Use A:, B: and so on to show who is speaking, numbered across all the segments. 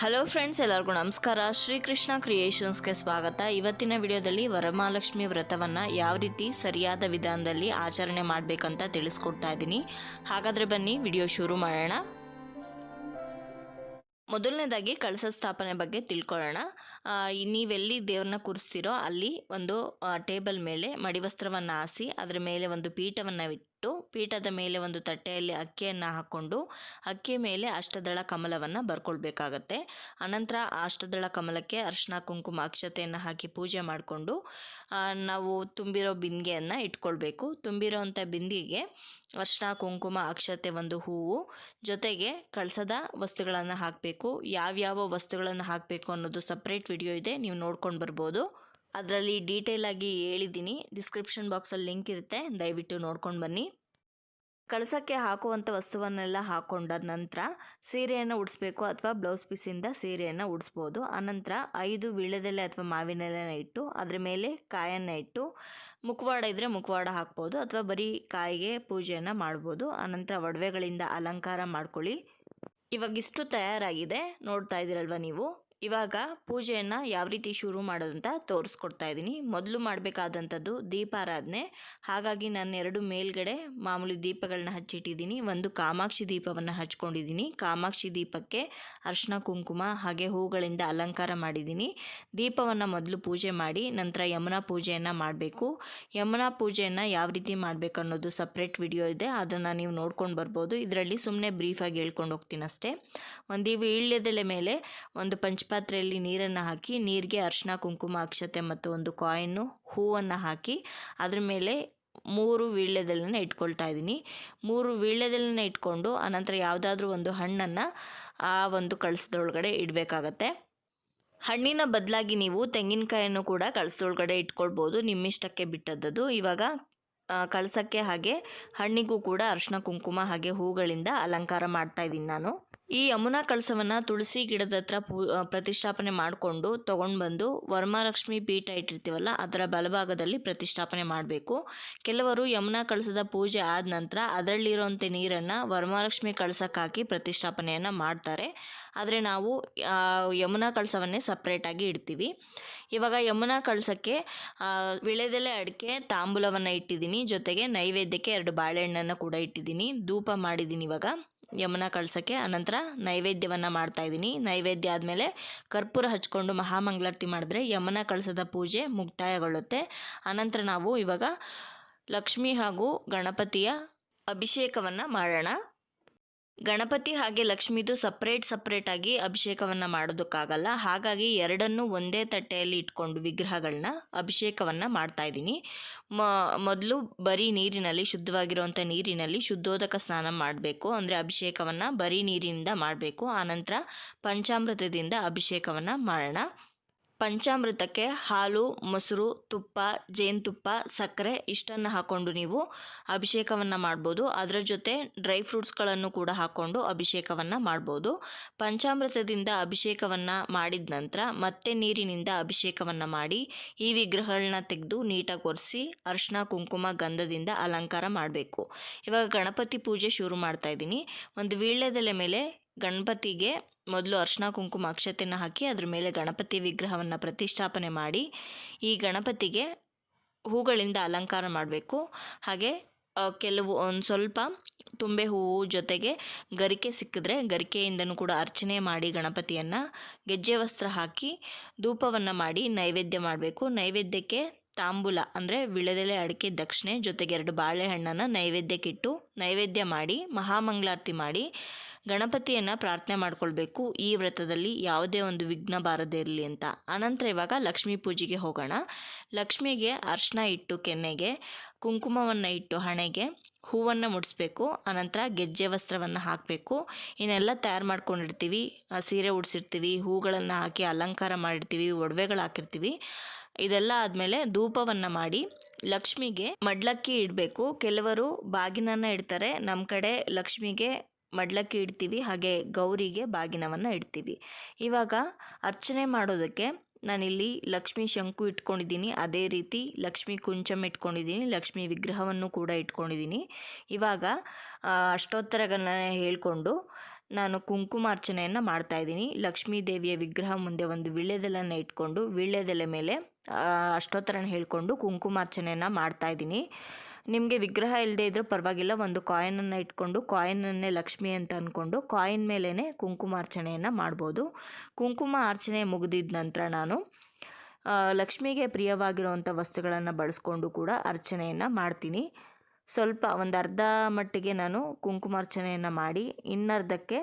A: Hello friends ಎಲ್ಲರಿಗೂ ನಮಸ್ಕಾರ. ಶ್ರೀಕೃಷ್ಣ ಕ್ರಿಯೇಷನ್ಸ್ಗೆ ಸ್ವಾಗತ. ಇವತ್ತಿನ ವಿಡಿಯೋದಲ್ಲಿ ವರಮಹಾಲಕ್ಷ್ಮಿ ವ್ರತವನ್ನು ಯಾವ ರೀತಿ ಸರಿಯಾದ ವಿಧಾನದಲ್ಲಿ ಆಚರಣೆ ಮಾಡಬೇಕಂತ ತಿಳಿಸ್ಕೊಡ್ತಾ ಇದ್ದೀನಿ. ಹಾಗಾದರೆ ಬನ್ನಿ, ವಿಡಿಯೋ ಶುರು ಮಾಡೋಣ. ಮೊದಲನೇದಾಗಿ ಕಳಸ ಸ್ಥಾಪನೆ ಬಗ್ಗೆ ತಿಳ್ಕೊಳ್ಳೋಣ. ನೀವೆಲ್ಲಿ ದೇವ್ರನ್ನ ಕೂರಿಸ್ತೀರೋ ಅಲ್ಲಿ ಒಂದು ಟೇಬಲ್ ಮೇಲೆ ಮಡಿವಸ್ತ್ರವನ್ನು ಹಾಸಿ, ಅದರ ಮೇಲೆ ಒಂದು ಪೀಠವನ್ನು ಇಟ್ಟು ಪೀಠದ ಮೇಲೆ ಒಂದು ತಟ್ಟೆಯಲ್ಲಿ ಅಕ್ಕಿಯನ್ನು ಹಾಕ್ಕೊಂಡು ಅಕ್ಕಿ ಮೇಲೆ ಅಷ್ಟದಳ ಕಮಲವನ್ನು ಬರ್ಕೊಳ್ಬೇಕಾಗತ್ತೆ. ಅನಂತರ ಅಷ್ಟದಳ ಕಮಲಕ್ಕೆ ಅರ್ಶಿನ ಕುಂಕುಮ, ಅಕ್ಷತೆಯನ್ನು ಹಾಕಿ ಪೂಜೆ ಮಾಡಿಕೊಂಡು ನಾವು ತುಂಬಿರೋ ಬಿಂದಿಗೆಯನ್ನು ಇಟ್ಕೊಳ್ಬೇಕು. ತುಂಬಿರೋವಂಥ ಬಿಂದಿಗೆಗೆ ಅರ್ಶಿನ ಕುಂಕುಮ, ಅಕ್ಷತೆ ಒಂದು ಹೂವು ಜೊತೆಗೆ ಕಳಸದ ವಸ್ತುಗಳನ್ನು ಹಾಕಬೇಕು. ಯಾವ್ಯಾವ ವಸ್ತುಗಳನ್ನು ಹಾಕಬೇಕು ಅನ್ನೋದು ಸಪ್ರೇಟ್ ವಿಡಿಯೋ ಇದೆ. ನೀವು ನೋಡ್ಕೊಂಡು ಬರ್ಬೋದು. ಅದರಲ್ಲಿ ಡೀಟೇಲಾಗಿ ಹೇಳಿದ್ದೀನಿ. ಡಿಸ್ಕ್ರಿಪ್ಷನ್ ಬಾಕ್ಸಲ್ಲಿ ಲಿಂಕ್ ಇರುತ್ತೆ. ದಯವಿಟ್ಟು ನೋಡ್ಕೊಂಡು ಬನ್ನಿ. ಕಳಸಕ್ಕೆ ಹಾಕುವಂಥ ವಸ್ತುವನ್ನೆಲ್ಲ ಹಾಕೊಂಡ ನಂತರ ಸೀರೆಯನ್ನು ಉಡಿಸ್ಬೇಕು ಅಥವಾ ಬ್ಲೌಸ್ ಪೀಸಿಂದ ಸೀರೆಯನ್ನು ಉಡಿಸ್ಬೋದು. ಆನಂತರ ಐದು ವೀಳ್ಯದೆಲೆ ಅಥವಾ ಮಾವಿನ ಎಲೆನ ಇಟ್ಟು ಅದರ ಮೇಲೆ ಕಾಯನ್ನು ಇಟ್ಟು ಮುಖವಾಡ ಇದ್ದರೆ ಮುಖವಾಡ ಹಾಕ್ಬೋದು ಅಥವಾ ಬರೀ ಕಾಯಿಗೆ ಪೂಜೆಯನ್ನು ಮಾಡ್ಬೋದು. ಆನಂತರ ಒಡವೆಗಳಿಂದ ಅಲಂಕಾರ ಮಾಡ್ಕೊಳ್ಳಿ. ಇವಾಗಿಷ್ಟು ತಯಾರಾಗಿದೆ. ನೋಡ್ತಾ ಇದ್ದೀರಲ್ವ ನೀವು? ಇವಾಗ ಪೂಜೆಯನ್ನು ಯಾವ ರೀತಿ ಶುರು ಮಾಡೋದಂತ ತೋರಿಸ್ಕೊಡ್ತಾ ಇದ್ದೀನಿ. ಮೊದಲು ಮಾಡಬೇಕಾದಂಥದ್ದು ದೀಪಾರಾಧನೆ. ಹಾಗಾಗಿ ನಾನು ಎರಡು ಮೇಲ್ಗಡೆ ಮಾಮೂಲಿ ದೀಪಗಳನ್ನ ಹಚ್ಚಿಟ್ಟಿದ್ದೀನಿ. ಒಂದು ಕಾಮಾಕ್ಷಿ ದೀಪವನ್ನು ಹಚ್ಕೊಂಡಿದ್ದೀನಿ. ಕಾಮಾಕ್ಷಿ ದೀಪಕ್ಕೆ ಅರ್ಶಿನ, ಕುಂಕುಮ ಹಾಗೆ ಹೂಗಳಿಂದ ಅಲಂಕಾರ ಮಾಡಿದ್ದೀನಿ. ದೀಪವನ್ನು ಮೊದಲು ಪೂಜೆ ಮಾಡಿ ನಂತರ ಯಮುನಾ ಪೂಜೆಯನ್ನು ಮಾಡಬೇಕು. ಯಮುನಾ ಪೂಜೆಯನ್ನು ಯಾವ ರೀತಿ ಮಾಡಬೇಕು ಅನ್ನೋದು ಸಪ್ರೇಟ್ ವಿಡಿಯೋ ಇದೆ. ಅದನ್ನು ನೀವು ನೋಡ್ಕೊಂಡು ಬರ್ಬೋದು. ಇದರಲ್ಲಿ ಸುಮ್ಮನೆ ಬ್ರೀಫಾಗಿ ಹೇಳ್ಕೊಂಡು ಹೋಗ್ತೀನಿ ಅಷ್ಟೇ ಒಂದು ವೀಳ್ಯದೆಲೆ ಮೇಲೆ ಒಂದು ಪಂಚಪಾತ್ರೆಯಲ್ಲಿ ನೀರನ್ನು ಹಾಕಿ, ನೀರಿಗೆ ಅರಿಶಿನ ಕುಂಕುಮ, ಅಕ್ಷತೆ ಮತ್ತು ಒಂದು ಕಾಯಿನ್ನು, ಹೂವನ್ನು ಹಾಕಿ, ಅದ್ರ ಮೇಲೆ ಮೂರು ವೀಳ್ಯದೆಲೆನ ಇಟ್ಕೊಳ್ತಾ ಇದ್ದೀನಿ. ಮೂರು ವೀಳ್ಯದೆಲೆನ ಇಟ್ಕೊಂಡು, ಆನಂತರ ಯಾವುದಾದ್ರೂ ಒಂದು ಹಣ್ಣನ್ನು ಆ ಒಂದು ಕಳಸದೊಳಗಡೆ ಇಡಬೇಕಾಗತ್ತೆ. ಹಣ್ಣಿನ ಬದಲಾಗಿ ನೀವು ತೆಂಗಿನಕಾಯನ್ನು ಕೂಡ ಕಳಸದೊಳಗಡೆ ಇಟ್ಕೊಳ್ಬೋದು, ನಿಮ್ಮಿಷ್ಟಕ್ಕೆ ಬಿಟ್ಟದ್ದು ಇವಾಗ ಕಳಸಕ್ಕೆ ಹಾಗೆ ಹಣ್ಣಿಗೂ ಕೂಡ ಅರಿಶಿನ ಕುಂಕುಮ ಹಾಗೆ ಹೂಗಳಿಂದ ಅಲಂಕಾರ ಮಾಡ್ತಾ ಇದ್ದೀನಿ ನಾನು. ಈ ಯಮುನಾ ಕಳಸವನ್ನು ತುಳಸಿ ಗಿಡದ ಹತ್ರ ಪೂ ಪ್ರತಿಷ್ಠಾಪನೆ ಮಾಡಿಕೊಂಡು ತೊಗೊಂಡು ಬಂದು ವರ್ಮಾಲಕ್ಷ್ಮಿ ಪೀಠ ಇಟ್ಟಿರ್ತೀವಲ್ಲ, ಅದರ ಬಲಭಾಗದಲ್ಲಿ ಪ್ರತಿಷ್ಠಾಪನೆ ಮಾಡಬೇಕು. ಕೆಲವರು ಯಮುನಾ ಕಳಸದ ಪೂಜೆ ಆದ ನಂತರ ಅದರಲ್ಲಿರೋಂಥ ನೀರನ್ನು ವರ್ಮಾಲಕ್ಷ್ಮಿ ಕಳಸಕ್ಕಾಕಿ ಪ್ರತಿಷ್ಠಾಪನೆಯನ್ನು ಮಾಡ್ತಾರೆ. ಆದರೆ ನಾವು ಯಮುನಾ ಕಳಸವನ್ನೇ ಸಪ್ರೇಟಾಗಿ ಇಡ್ತೀವಿ. ಇವಾಗ ಯಮುನಾ ಕಳಸಕ್ಕೆ ವಿಳೆದೆಲೆ ಅಡಿಕೆ, ತಾಂಬೂಲವನ್ನು ಇಟ್ಟಿದ್ದೀನಿ. ಜೊತೆಗೆ ನೈವೇದ್ಯಕ್ಕೆ ಎರಡು ಬಾಳೆಹಣ್ಣನ್ನು ಕೂಡ ಇಟ್ಟಿದ್ದೀನಿ. ಧೂಪ ಮಾಡಿದ್ದೀನಿ ಇವಾಗ. ಯಮುನಾ ಕಳ್ಸೋಕ್ಕೆ, ಅನಂತರ ನೈವೇದ್ಯವನ್ನು ಮಾಡ್ತಾ ಇದ್ದೀನಿ. ನೈವೇದ್ಯ ಆದಮೇಲೆ ಕರ್ಪೂರ ಹಚ್ಕೊಂಡು ಮಹಾಮಂಗಳಾರತಿ ಮಾಡಿದ್ರೆ ಯಮನ ಕಳಸದ ಪೂಜೆ ಮುಕ್ತಾಯಗೊಳ್ಳುತ್ತೆ. ಅನಂತರ ನಾವು ಇವಾಗ ಲಕ್ಷ್ಮಿ ಹಾಗೂ ಗಣಪತಿಯ ಅಭಿಷೇಕವನ್ನು ಮಾಡೋಣ. ಗಣಪತಿ ಹಾಗೆ ಲಕ್ಷ್ಮಿದು ಸಪ್ರೇಟ್ ಸಪ್ರೇಟಾಗಿ ಅಭಿಷೇಕವನ್ನು ಮಾಡೋದಕ್ಕಾಗಲ್ಲ. ಹಾಗಾಗಿ ಎರಡನ್ನೂ ಒಂದೇ ತಟ್ಟೆಯಲ್ಲಿ ಇಟ್ಕೊಂಡು ವಿಗ್ರಹಗಳನ್ನ ಅಭಿಷೇಕವನ್ನು ಮಾಡ್ತಾ ಇದ್ದೀನಿ. ಮ, ಮೊದಲು ಬರೀ ನೀರಿನಲ್ಲಿ ಶುದ್ಧವಾಗಿರುವಂಥ ನೀರಿನಲ್ಲಿ ಶುದ್ಧೋದಕ ಸ್ನಾನ ಮಾಡಬೇಕು. ಅಂದರೆ ಅಭಿಷೇಕವನ್ನು ಬರೀ ನೀರಿನಿಂದ ಮಾಡಬೇಕು. ಆನಂತರ ಪಂಚಾಮೃತದಿಂದ ಅಭಿಷೇಕವನ್ನು ಮಾಡೋಣ. ಪಂಚಾಮೃತಕ್ಕೆ ಹಾಲು, ಮೊಸರು, ತುಪ್ಪ, ಜೇನುತುಪ್ಪ, ಸಕ್ಕರೆ ಇಷ್ಟನ್ನು ಹಾಕ್ಕೊಂಡು ನೀವು ಅಭಿಷೇಕವನ್ನು ಮಾಡ್ಬೋದು. ಅದರ ಜೊತೆ ಡ್ರೈ ಫ್ರೂಟ್ಸ್ಗಳನ್ನು ಕೂಡ ಹಾಕ್ಕೊಂಡು ಅಭಿಷೇಕವನ್ನು ಮಾಡ್ಬೋದು. ಪಂಚಾಮೃತದಿಂದ ಅಭಿಷೇಕವನ್ನು ಮಾಡಿದ ನಂತರ ಮತ್ತೆ ನೀರಿನಿಂದ ಅಭಿಷೇಕವನ್ನು ಮಾಡಿ ಈ ವಿಗ್ರಹಗಳನ್ನ ತೆಗೆದು ನೀಟಾಗಿ ಒರೆಸಿ ಅರಿಶಿನ ಕುಂಕುಮ, ಗಂಧದಿಂದ ಅಲಂಕಾರ ಮಾಡಬೇಕು. ಇವಾಗ ಗಣಪತಿ ಪೂಜೆ ಶುರು ಮಾಡ್ತಾ ಇದ್ದೀನಿ. ಒಂದು ವೀಳ್ಯದೆಲೆ ಮೇಲೆ ಗಣಪತಿಗೆ ಮೊದಲು ಅರ್ಶಿನ ಕುಂಕುಮ ಅಕ್ಷತೆಯನ್ನು ಹಾಕಿ ಅದ್ರ ಮೇಲೆ ಗಣಪತಿ ವಿಗ್ರಹವನ್ನು ಪ್ರತಿಷ್ಠಾಪನೆ ಮಾಡಿ ಈ ಗಣಪತಿಗೆ ಹೂಗಳಿಂದ ಅಲಂಕಾರ ಮಾಡಬೇಕು. ಹಾಗೆ ಕೆಲವು ಒಂದು ಸ್ವಲ್ಪ ತುಂಬೆ ಹೂವು ಜೊತೆಗೆ ಗರಿಕೆ ಸಿಕ್ಕಿದ್ರೆ ಗರಿಕೆಯಿಂದನೂ ಕೂಡ ಅರ್ಚನೆ ಮಾಡಿ ಗಣಪತಿಯನ್ನು ಗೆಜ್ಜೆ ವಸ್ತ್ರ ಹಾಕಿ ಧೂಪವನ್ನು ಮಾಡಿ ನೈವೇದ್ಯ ಮಾಡಬೇಕು. ನೈವೇದ್ಯಕ್ಕೆ ತಾಂಬೂಲ ಅಂದರೆ ವಿಳೆದೆಲೆ ಅಡಿಕೆ ದಕ್ಷಿಣೆ ಜೊತೆಗೆ ಎರಡು ಬಾಳೆಹಣ್ಣನ್ನು ನೈವೇದ್ಯಕ್ಕಿಟ್ಟು ನೈವೇದ್ಯ ಮಾಡಿ ಮಹಾಮಂಗಳಾರತಿ ಮಾಡಿ ಗಣಪತಿಯನ್ನು ಪ್ರಾರ್ಥನೆ ಮಾಡ್ಕೊಳ್ಬೇಕು. ಈ ವ್ರತದಲ್ಲಿ ಯಾವುದೇ ಒಂದು ವಿಘ್ನ ಬಾರದೇ ಇರಲಿ ಅಂತ. ಅನಂತರ ಇವಾಗ ಲಕ್ಷ್ಮೀ ಪೂಜೆಗೆ ಹೋಗೋಣ. ಲಕ್ಷ್ಮಿಗೆ ಅರ್ಶನ ಇಟ್ಟು ಕೆನ್ನೆಗೆ, ಕುಂಕುಮವನ್ನು ಇಟ್ಟು ಹಣೆಗೆ, ಹೂವನ್ನು ಮುಡಿಸ್ಬೇಕು. ಅನಂತರ ಗೆಜ್ಜೆ ವಸ್ತ್ರವನ್ನು ಹಾಕಬೇಕು. ಇನ್ನೆಲ್ಲ ತಯಾರು ಮಾಡ್ಕೊಂಡಿರ್ತೀವಿ. ಸೀರೆ ಉಡಿಸಿರ್ತೀವಿ, ಹೂಗಳನ್ನು ಹಾಕಿ ಅಲಂಕಾರ ಮಾಡಿರ್ತೀವಿ, ಒಡವೆಗಳು ಹಾಕಿರ್ತೀವಿ. ಇದೆಲ್ಲ ಆದಮೇಲೆ ಧೂಪವನ್ನು ಮಾಡಿ ಲಕ್ಷ್ಮಿಗೆ ಮಡ್ಲಕ್ಕಿ ಇಡಬೇಕು. ಕೆಲವರು ಬಾಗಿನನ್ನು ಇಡ್ತಾರೆ. ನಮ್ಮ ಕಡೆ ಲಕ್ಷ್ಮಿಗೆ ಮಡ್ಲಕ್ಕಿ ಇಡ್ತೀವಿ, ಹಾಗೆ ಗೌರಿಗೆ ಬಾಗಿನವನ್ನು ಇಡ್ತೀವಿ. ಇವಾಗ ಅರ್ಚನೆ ಮಾಡೋದಕ್ಕೆ ನಾನಿಲ್ಲಿ ಲಕ್ಷ್ಮೀ ಶಂಕು ಇಟ್ಕೊಂಡಿದ್ದೀನಿ. ಅದೇ ರೀತಿ ಲಕ್ಷ್ಮೀ ಕುಂಚಮ್ ಇಟ್ಕೊಂಡಿದ್ದೀನಿ, ಲಕ್ಷ್ಮೀ ವಿಗ್ರಹವನ್ನು ಕೂಡ ಇಟ್ಕೊಂಡಿದ್ದೀನಿ. ಇವಾಗ ಅಷ್ಟೋತ್ತರಗಳನ್ನ ಹೇಳ್ಕೊಂಡು ನಾನು ಕುಂಕುಮಾರ್ಚನೆಯನ್ನು ಮಾಡ್ತಾ ಇದ್ದೀನಿ. ಲಕ್ಷ್ಮೀ ದೇವಿಯ ವಿಗ್ರಹ ಮುಂದೆ ಒಂದು ವೀಳ್ಯದೆಲೆನ ಇಟ್ಕೊಂಡು, ವೀಳ್ಯದೆಲೆ ಮೇಲೆ ಅಷ್ಟೋತ್ತರನ ಹೇಳಿಕೊಂಡು ಕುಂಕುಮಾರ್ಚನೆಯನ್ನು ಮಾಡ್ತಾ ಇದ್ದೀನಿ. ನಿಮಗೆ ವಿಗ್ರಹ ಇಲ್ಲದೆ ಇದ್ದರೂ ಪರವಾಗಿಲ್ಲ. ಒಂದು ಕಾಯಿನನ್ನು ಇಟ್ಕೊಂಡು, ಕಾಯಿನನ್ನೇ ಲಕ್ಷ್ಮಿ ಅಂತ ಅಂದ್ಕೊಂಡು ಕಾಯಿನ್ ಮೇಲೇ ಕುಂಕುಮಾರ್ಚನೆಯನ್ನು ಮಾಡ್ಬೋದು. ಕುಂಕುಮ ಅರ್ಚನೆ ಮುಗಿದಿದ ನಂತರ ನಾನು ಲಕ್ಷ್ಮಿಗೆ ಪ್ರಿಯವಾಗಿರುವಂಥ ವಸ್ತುಗಳನ್ನು ಬಳಸ್ಕೊಂಡು ಕೂಡ ಅರ್ಚನೆಯನ್ನು ಮಾಡ್ತೀನಿ. ಸ್ವಲ್ಪ ಒಂದು ಅರ್ಧ ಮಟ್ಟಿಗೆ ನಾನು ಕುಂಕುಮಾರ್ಚನೆಯನ್ನು ಮಾಡಿ, ಇನ್ನರ್ಧಕ್ಕೆ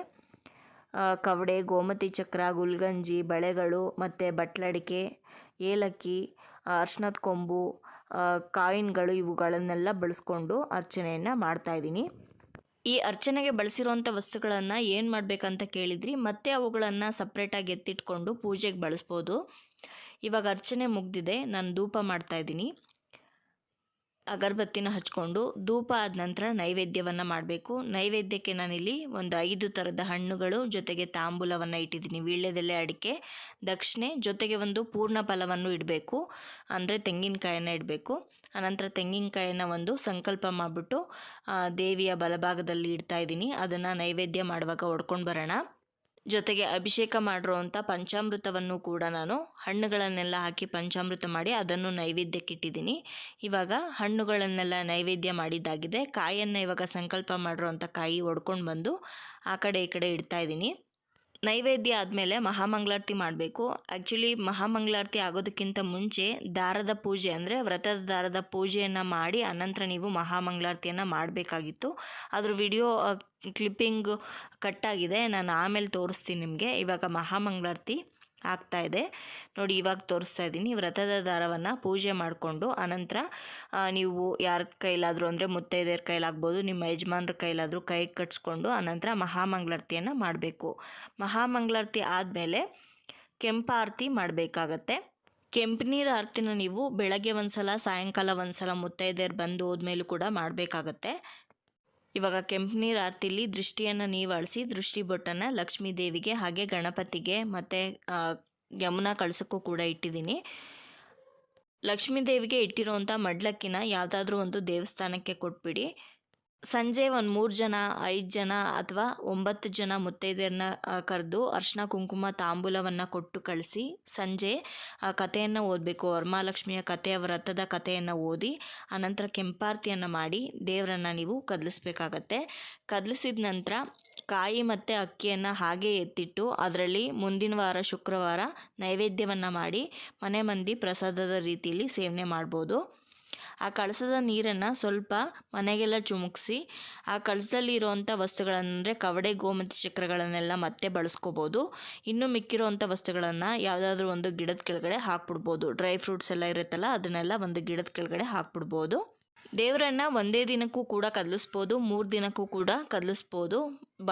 A: ಕವಡೆ, ಗೋಮತಿ ಚಕ್ರ, ಗುಲ್ಗಂಜಿ, ಬಳೆಗಳು ಮತ್ತು ಬಟ್ಲಡಿಕೆ, ಏಲಕ್ಕಿ ಅರ್ಶಿನದ ಕೊಂಬು ಕಾಯಿನ್ಗಳು ಇವುಗಳನ್ನೆಲ್ಲ ಬಳಸ್ಕೊಂಡು ಅರ್ಚನೆಯನ್ನು ಮಾಡ್ತಾಯಿದ್ದೀನಿ ಈ ಅರ್ಚನೆಗೆ ಬಳಸಿರುವಂಥ ವಸ್ತುಗಳನ್ನು ಏನು ಮಾಡಬೇಕಂತ ಕೇಳಿದ್ರಿ? ಮತ್ತೆ ಅವುಗಳನ್ನು ಸಪ್ರೇಟಾಗಿ ಎತ್ತಿಟ್ಕೊಂಡು ಪೂಜೆಗೆ ಬಳಸ್ಬೋದು. ಇವಾಗ ಅರ್ಚನೆ ಮುಗ್ದಿದೆ. ನಾನು ಧೂಪ ಮಾಡ್ತಾಯಿದ್ದೀನಿ ಅಗರಬತ್ತಿನ ಹಚ್ಕೊಂಡು ಧೂಪ ಆದ ನಂತರ ನೈವೇದ್ಯವನ್ನು ಮಾಡಬೇಕು. ನೈವೇದ್ಯಕ್ಕೆ ನಾನಿಲ್ಲಿ ಒಂದು ಐದು ಥರದ ಹಣ್ಣುಗಳು, ಜೊತೆಗೆ ತಾಂಬೂಲವನ್ನು ಇಟ್ಟಿದ್ದೀನಿ. ವೀಳ್ಯದೆಲೆ ಅಡಿಕೆ, ದಕ್ಷಿಣೆ, ಜೊತೆಗೆ ಒಂದು ಪೂರ್ಣ ಫಲವನ್ನು ಇಡಬೇಕು. ಅಂದರೆ ತೆಂಗಿನಕಾಯನ್ನು ಇಡಬೇಕು. ಆನಂತರ ತೆಂಗಿನಕಾಯನ್ನು ಒಂದು ಸಂಕಲ್ಪ ಮಾಡಿಬಿಟ್ಟು ದೇವಿಯ ಬಲಭಾಗದಲ್ಲಿ ಇಡ್ತಾ ಇದ್ದೀನಿ. ಅದನ್ನು ನೈವೇದ್ಯ ಮಾಡುವಾಗ ಹೊಡ್ಕೊಂಡು ಬರೋಣ. ಜೊತೆಗೆ ಅಭಿಷೇಕ ಮಾಡಿರುವಂಥ ಪಂಚಾಮೃತವನ್ನು ಕೂಡ ನಾನು ಹಣ್ಣುಗಳನ್ನೆಲ್ಲ ಹಾಕಿ ಪಂಚಾಮೃತ ಮಾಡಿ ಅದನ್ನು ನೈವೇದ್ಯಕ್ಕೆ ಇಟ್ಟಿದ್ದೀನಿ ಇವಾಗ ಹಣ್ಣುಗಳನ್ನೆಲ್ಲ ನೈವೇದ್ಯ ಮಾಡಿದ್ದಾಗಿದೆ. ಕಾಯನ್ನು ಇವಾಗ ಸಂಕಲ್ಪ ಮಾಡಿರುವಂಥ ಕಾಯಿ ಒಡ್ಕೊಂಡು ಬಂದು ಆ ಕಡೆ ಈ ಕಡೆ ಇಡ್ತಾ ಇದ್ದೀನಿ. ನೈವೇದ್ಯ ಆದಮೇಲೆ ಮಹಾಮಂಗಳಾರತಿ ಮಾಡಬೇಕು. ಆ್ಯಕ್ಚುಲಿ ಮಹಾಮಂಗಳಾರತಿ ಆಗೋದಕ್ಕಿಂತ ಮುಂಚೆ ದಾರದ ಪೂಜೆ ಅಂದರೆ ವ್ರತದ ದಾರದ ಪೂಜೆಯನ್ನು ಮಾಡಿ ಅನಂತರ ನೀವು ಮಹಾಮಂಗಳಾರತಿಯನ್ನು ಮಾಡಬೇಕಾಗಿತ್ತು. ಅದ್ರ ವಿಡಿಯೋ ಕ್ಲಿಪ್ಪಿಂಗ್ ಕಟ್ಟಾಗಿದೆ ನಾನು ಆಮೇಲೆ ತೋರಿಸ್ತೀನಿ ನಿಮಗೆ. ಇವಾಗ ಮಹಾಮಂಗಳಾರತಿ ಆಗ್ತಾ ಇದೆ. ನೋಡಿ, ಇವಾಗ ತೋರಿಸ್ತಾ ಇದ್ದೀನಿ. ವ್ರತದ ದಾರವನ್ನು ಪೂಜೆ ಮಾಡಿಕೊಂಡು ಅನಂತರ ನೀವು ಯಾರ ಕೈಲಾದರೂ ಅಂದರೆ ಮುತ್ತೈದೆಯರ ಕೈಲಾಗ್ಬೋದು, ನಿಮ್ಮ ಯಜಮಾನ್ರ ಕೈಲಾದರೂ ಕೈ ಕಟ್ಸ್ಕೊಂಡು ಅನಂತರ ಮಹಾಮಂಗಳಾರತಿಯನ್ನು ಮಾಡಬೇಕು. ಮಹಾಮಂಗಳಾರತಿ ಆದಮೇಲೆ ಕೆಂಪಾರತಿ ಮಾಡಬೇಕಾಗತ್ತೆ. ಕೆಂಪು ನೀರು ಆರತಿನ ನೀವು ಬೆಳಗ್ಗೆ ಒಂದು ಸಲ ಸಾಯಂಕಾಲ ಒಂದು ಸಲ ಮುತ್ತೈದೆಯರು ಬಂದು ಹೋದ್ಮೇಲೂ ಕೂಡ ಮಾಡಬೇಕಾಗತ್ತೆ. ಇವಾಗ ಕೆಂಪು ನೀರು ಆರತಿಲಿ ದೃಷ್ಟಿಯನ್ನು ನೀವು ಅಳಿಸಿ ದೃಷ್ಟಿ ಬೊಟ್ಟನ್ನು ಲಕ್ಷ್ಮೀ ದೇವಿಗೆ ಹಾಗೆ ಗಣಪತಿಗೆ ಮತ್ತು ಯಮುನಾ ಕಳಸಕ್ಕೂ ಕೂಡ ಇಟ್ಟಿದ್ದೀನಿ. ಲಕ್ಷ್ಮೀ ದೇವಿಗೆ ಇಟ್ಟಿರೋವಂಥ ಮಡ್ಲಕ್ಕಿನ ಯಾವುದಾದ್ರೂ ಒಂದು ದೇವಸ್ಥಾನಕ್ಕೆ ಕೊಟ್ಬಿಡಿ. ಸಂಜೆ ಒಂದು ಮೂರು ಜನ, ಐದು ಜನ ಅಥವಾ ಒಂಬತ್ತು ಜನ ಮುತ್ತೈದೆಯರನ್ನ ಕರೆದು ಅರ್ಶಿನ, ಕುಂಕುಮ, ತಾಂಬೂಲವನ್ನು ಕೊಟ್ಟು ಕಳಿಸಿ ಸಂಜೆ, ಆ, ಕಥೆಯನ್ನು ಓದಬೇಕು. ವರಮಹಾಲಕ್ಷ್ಮಿಯ ಕಥೆಯ ವ್ರತದ ಕಥೆಯನ್ನು ಓದಿ, ಆನಂತರ ಕೆಂಪಾರತಿಯನ್ನು ಮಾಡಿ ದೇವರನ್ನು ನೀವು ಕದಲಿಸ್ಬೇಕಾಗತ್ತೆ. ಕದಲಿಸಿದ ನಂತರ ಕಾಯಿ ಮತ್ತು ಅಕ್ಕಿಯನ್ನು ಹಾಗೆ ಎತ್ತಿಟ್ಟು ಅದರಲ್ಲಿ ಮುಂದಿನ ವಾರ ಶುಕ್ರವಾರ ನೈವೇದ್ಯವನ್ನು ಮಾಡಿ ಮನೆ ಮಂದಿ ಪ್ರಸಾದದ ರೀತಿಯಲ್ಲಿ ಸೇವನೆ ಮಾಡ್ಬೋದು. ಆ ಕಳಸದ ನೀರನ್ನು ಸ್ವಲ್ಪ ಮನೆಗೆಲ್ಲ ಚುಮುಕ್ಸಿ, ಆ ಕಳಸದಲ್ಲಿ ಇರುವಂಥ ವಸ್ತುಗಳಂದರೆ ಕವಡೆ, ಗೋಮತಿ ಚಕ್ರಗಳನ್ನೆಲ್ಲ ಮತ್ತೆ ಬಳಸ್ಕೋಬೋದು. ಇನ್ನು ಮಿಕ್ಕಿರುವಂಥ ವಸ್ತುಗಳನ್ನು ಯಾವುದಾದ್ರೂ ಒಂದು ಗಿಡದ ಕೆಳಗಡೆ ಹಾಕ್ಬಿಡ್ಬೋದು. ಡ್ರೈ ಫ್ರೂಟ್ಸ್ ಎಲ್ಲ ಇರುತ್ತಲ್ಲ, ಅದನ್ನೆಲ್ಲ ಒಂದು ಗಿಡದ ಕೆಳಗಡೆ ಹಾಕ್ಬಿಡ್ಬೋದು. ದೇವರನ್ನು ಒಂದೇ ದಿನಕ್ಕೂ ಕೂಡ ಕದಲಿಸ್ಬೋದು, ಮೂರು ದಿನಕ್ಕೂ ಕೂಡ ಕದಲಿಸ್ಬೋದು.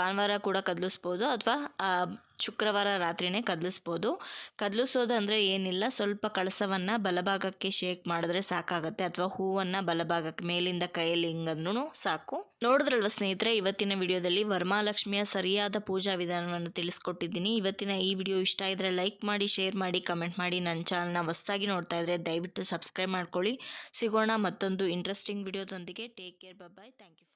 A: ಭಾನುವಾರ ಕೂಡ ಕದಲಿಸ್ಬೋದು ಅಥವಾ ಶುಕ್ರವಾರ ರಾತ್ರಿನೇ ಕದಲಿಸ್ಬೋದು. ಕದಲಿಸೋದಂದರೆ ಏನಿಲ್ಲ, ಸ್ವಲ್ಪ ಕಳಸವನ್ನು ಬಲಭಾಗಕ್ಕೆ ಶೇಕ್ ಮಾಡಿದ್ರೆ ಸಾಕಾಗುತ್ತೆ, ಅಥವಾ ಹೂವನ್ನು ಬಲಭಾಗಕ್ಕೆ ಮೇಲಿಂದ ಕೈಯಲ್ಲಿ ಹಿಂಗಂದ್ರೂ ಸಾಕು. ನೋಡಿದ್ರಲ್ವ ಸ್ನೇಹಿತರೆ, ಇವತ್ತಿನ ವಿಡಿಯೋದಲ್ಲಿ ವರ್ಮಾಲಕ್ಷ್ಮಿಯ ಸರಿಯಾದ ಪೂಜಾ ವಿಧಾನವನ್ನು ತಿಳಿಸ್ಕೊಟ್ಟಿದ್ದೀನಿ. ಇವತ್ತಿನ ಈ ವಿಡಿಯೋ ಇಷ್ಟ ಇದ್ದರೆ ಲೈಕ್ ಮಾಡಿ, ಶೇರ್ ಮಾಡಿ, ಕಮೆಂಟ್ ಮಾಡಿ, ನನ್ನ ಚಾನಲ್ನ ಹೊಸ್ತಾಗಿ ನೋಡ್ತಾ ಇದ್ದರೆ ದಯವಿಟ್ಟು ಸಬ್ಸ್ಕ್ರೈಬ್ ಮಾಡ್ಕೊಳ್ಳಿ. ಸಿಗೋಣ ಮತ್ತೊಂದು interesting ವಿಡಿಯೋದೊಂದಿಗೆ. Take care bye thank you